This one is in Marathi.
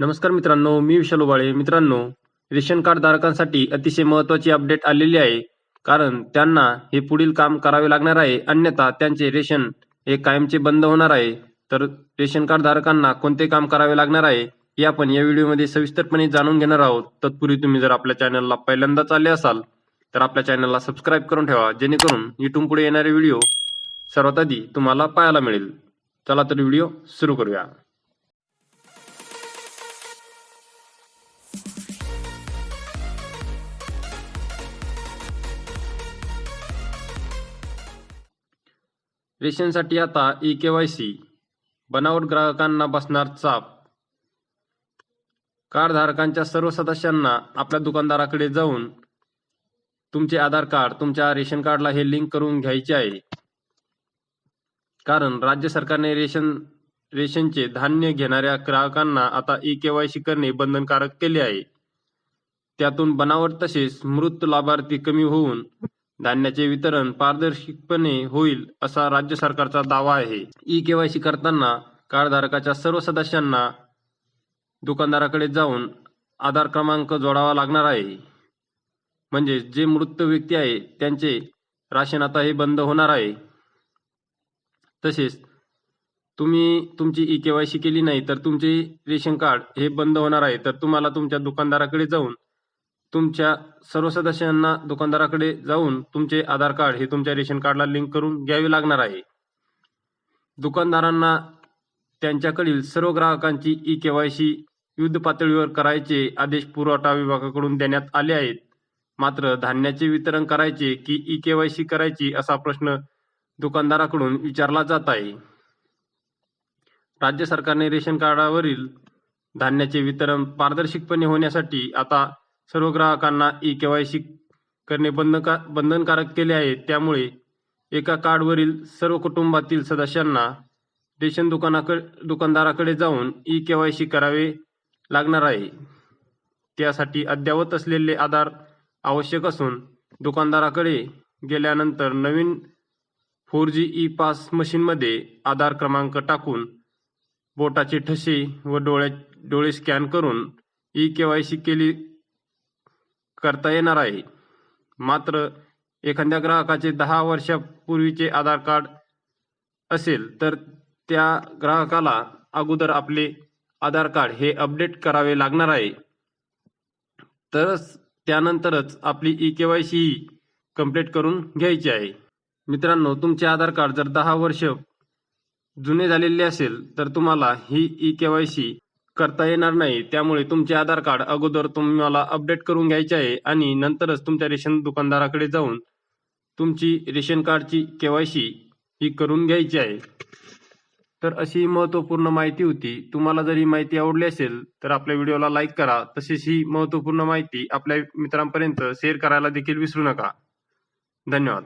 नमस्कार मित्रांनो मी विशाल उबाळे. मित्रांनो रेशन कार्ड धारकांसाठी अतिशय महत्वाची अपडेट आलेली आहे. कारण त्यांना हे पुढील काम करावे लागणार आहे. अन्यथा त्यांचे रेशन हे कायमचे बंद होणार आहे. तर रेशन कार्ड धारकांना कोणते काम करावे लागणार आहे हे आपण या व्हिडिओमध्ये सविस्तरपणे जाणून घेणार आहोत. तत्पूर्वी तुम्ही जर आपल्या चॅनलला पहिल्यांदाच आले असाल तर आपल्या चॅनलला सबस्क्राईब करून ठेवा. जेणेकरून इथून पुढे येणारे व्हिडिओ सर्वात आधी तुम्हाला पाहायला मिळेल. चला तर व्हिडिओ सुरू करूया. रेशनसाठी आता ई केवायसी बनावट ग्राहकांना बसणार चाप. कार्ड धारकांच्या सर्व सदस्यांना आपल्या दुकानदाराकडे जाऊन तुमचे आधार कार्ड तुमच्या रेशन कार्डला हे लिंक करून घ्यायचे आहे. कारण राज्य सरकारने रेशन रेशनचे धान्य घेणाऱ्या ग्राहकांना आता ई केवायसी करणे बंधनकारक केले आहे. त्यातून बनावट तसेच मृत लाभार्थी कमी होऊन धान्याचे वितरण पारदर्शकपणे होईल असा राज्य सरकारचा दावा आहे. ई केवायसी करताना कार्डधारकाच्या सर्व सदस्यांना दुकानदाराकडे जाऊन आधार क्रमांक जोडावा लागणार आहे. म्हणजे जे मृत व्यक्ती आहे त्यांचे राशन आता हे बंद होणार आहे. तसेच तुम्ही तुमची ई केवायसी केली नाही तर तुमचे रेशन कार्ड हे बंद होणार आहे. तर तुम्हाला तुमच्या दुकानदाराकडे जाऊन तुमच्या सर्व सदस्यांना दुकानदाराकडे जाऊन तुमचे आधार कार्ड हे तुमच्या रेशन कार्डला लिंक करून घ्यावे लागणार आहे. दुकानदारांना त्यांच्याकडील सर्व ग्राहकांची ई केवायसी युद्ध पातळीवर करायचे आदेश पुरवठा विभागाकडून देण्यात आले आहेत. मात्र धान्याचे वितरण करायचे की ई केवायसी करायची असा प्रश्न दुकानदाराकडून विचारला जात आहे. राज्य सरकारने रेशन कार्डावरील धान्याचे वितरण पारदर्शकपणे होण्यासाठी आता सर्व ग्राहकांना ई केवायसी करणे बंधनका बंधनकारक केले आहे. त्यामुळे एका कार्डवरील सर्व कुटुंबातील सदस्यांना रेशन दुकानाकडे दुकानदाराकडे जाऊन ई केवायसी करावे लागणार आहे. त्यासाठी अद्ययावत असलेले आधार आवश्यक असून दुकानदाराकडे गेल्यानंतर नवीन फोर जी ई पास मशीनमध्ये आधार क्रमांक टाकून बोटाचे ठसे व डोळ्या डोळे स्कॅन करून ई केवायसी केली करता येणार आहे. मात्र एखाद्या ग्राहकाचे दहा वर्षापूर्वीचे आधार कार्ड असेल तर त्या ग्राहकाला अगोदर आपले आधार कार्ड हे अपडेट करावे लागणार आहे. तरच त्यानंतरच आपली ई केवायसी कंप्लीट करून घ्यायची आहे. मित्रांनो तुमचे आधार कार्ड जर दहा वर्ष जुने झालेले असेल तर तुम्हाला ही ई केवायसी करता येणार नाही. त्यामुळे तुमचे आधार कार्ड अगोदर तुम्हाला अपडेट करून घ्यायचे आहे आणि नंतरच तुमच्या रेशन दुकानदाराकडे जाऊन तुमची रेशन कार्डची केवायसी ही करून घ्यायची आहे. तर अशी महत्त्वपूर्ण माहिती होती. तुम्हाला जर ही माहिती आवडली असेल तर आपल्या व्हिडिओला लाईक करा. तसेच ही महत्त्वपूर्ण माहिती आपल्या मित्रांपर्यंत शेअर करायला देखील विसरू नका. धन्यवाद.